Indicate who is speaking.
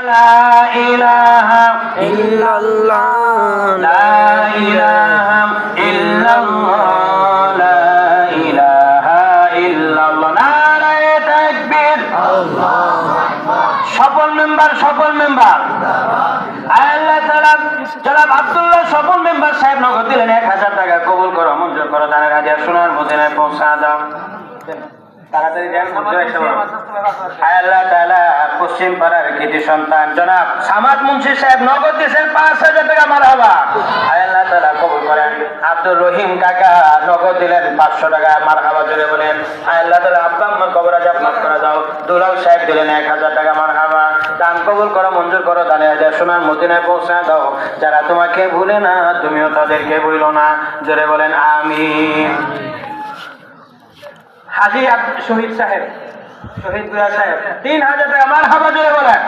Speaker 1: لا إله
Speaker 2: إلا الله
Speaker 1: لا إله إلا الله لا إله إلا الله নারায়ে তাকবীর সফল মেম্বার সফল মেম্বার আল্লাহ তাআলা জনাব আব্দুল্লাহ সফল মেম্বার সাহেব নগদ দিলেন এক হাজার টাকা কবুল করো মঞ্জুর করো দানের হাজার সোনার মদিনায় পৌঁছা দাও তাড়াতাড়ি দেন মঞ্জুর একটা বড়। আল্লাহ তাআলা পশ্চিম পাড়ার কৃতি সন্তান। জনাব সামাদ মুন্সি সাহেব নগদ দিয়েছেন পাঁচ হাজার টাকা মারহাবা। আল্লাহ তাআলা কবুল করেন। আব্দুর রহিম কাকা নগদ দিলেন পাঁচশো টাকা মারহাবা জুড়ে বলেন। আল্লাহ তাআলা আব্বা আম্মার কবর দাও। দুলাল সাহেব দিলেন এক হাজার টাকা মারহাবা। দান কবুল করো, মঞ্জুর করো, দানে হাজার সোনার মদিনায় পৌঁছা দাও। যারা তোমাকে ভুলে না, তুমিও তাদেরকে ভুলো না। জোরে বলেন আমি হাজি শহীদ সাহেব শহীদগুলা সাহেব তিন হাজার টাকা মার হাবা জোরে বলেন।